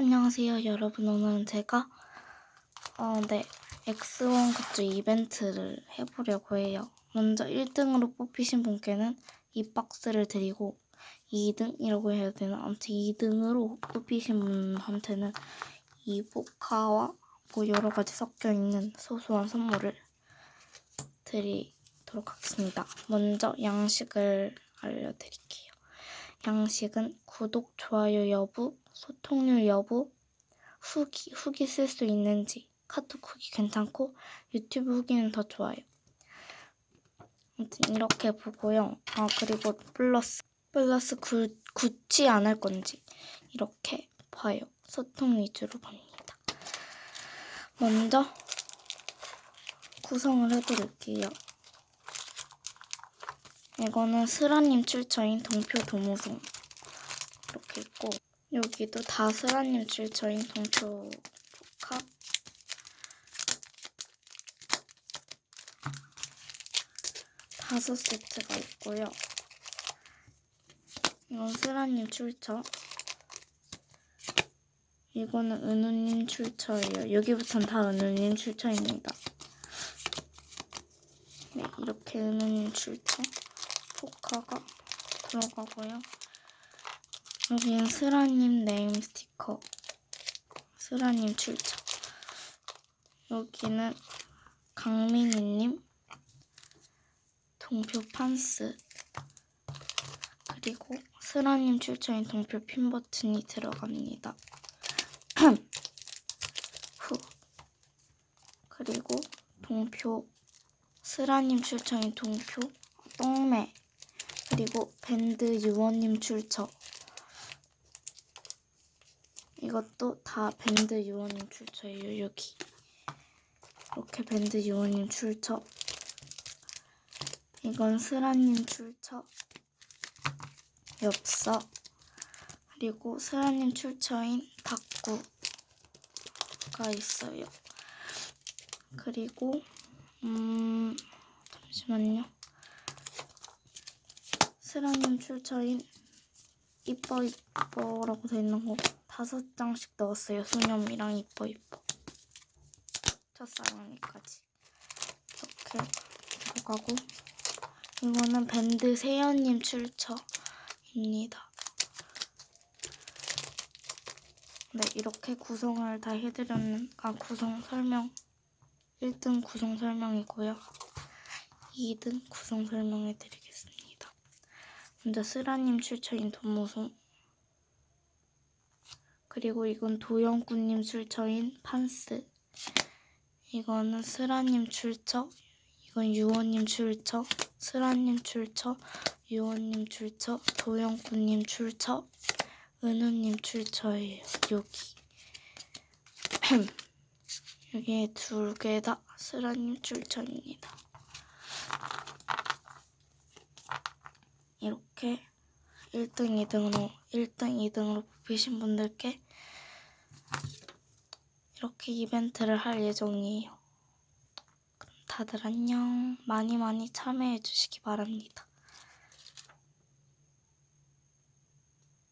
안녕하세요, 여러분. 오늘은 제가 어, 네, X1 굿즈 이벤트를 해보려고 해요. 먼저 1등으로 뽑히신 분께는 이 박스를 드리고 2등이라고 해야 되나? 아무튼 2등으로 뽑히신 분한테는 이 포카와 뭐 여러 가지 섞여 있는 소소한 선물을 드리도록 하겠습니다. 먼저 양식을 알려드릴게요. 양식은 구독, 좋아요 여부, 소통률 여부, 후기, 후기 쓸 수 있는지, 카톡 후기 괜찮고, 유튜브 후기는 더 좋아요. 이렇게 보고요. 아, 그리고 플러스, 플러스 구, 굳지 않을 건지, 이렇게 봐요. 소통 위주로 봅니다. 먼저, 구성을 해드릴게요. 이거는 스라님 출처인 동표 도무송 이렇게 있고 여기도 다 스라님 출처인 동표 포카 다섯 세트가 있고요. 이건 스라님 출처 이거는 은우님 출처예요. 여기부터는 다 은우님 출처입니다. 네, 이렇게 은우님 출처 포카가 들어가고요. 여기는 스라님 네임 스티커, 스라님 출처. 여기는 강민희님. 동표 판스. 그리고 스라님 출처인 동표 핀 버튼이 들어갑니다. 후. 그리고 동표 스라님 출처인 동표 똥매. 그리고 밴드 유원님 출처 이것도 다 밴드 유원님 출처예요 여기. 이렇게 밴드 유원님 출처. 이건 스라님 출처. 엽서 그리고 스라님 출처인 닭구가 있어요. 그리고 음 잠시만요. 스라님 출처인 이뻐 이뻐라고 돼 있는 거 다섯 장씩 넣었어요. 소념이랑 이뻐 이뻐 첫사랑이까지 이렇게 들어가고 이거는 밴드 세연님 출처입니다. 네 이렇게 구성을 다 해드렸는 아 구성 설명 1등 구성 설명이고요. 2등 구성 설명해드리겠습니다. 먼저 스라님 출처인 도무송 그리고 이건 도영구님 출처인 판스. 이거는 스라님 출처 이건 유원님 출처 스라님 출처 유원님 출처 도영구님 출처 은우님 출처예요 여기. 여기 두 개다 스라님 출처입니다. 이렇게 1등, 2등으로 1등, 2등으로 뽑히신 분들께 이렇게 이벤트를 할 예정이에요. 그럼 다들 안녕. 많이 많이 참여해 주시기 바랍니다.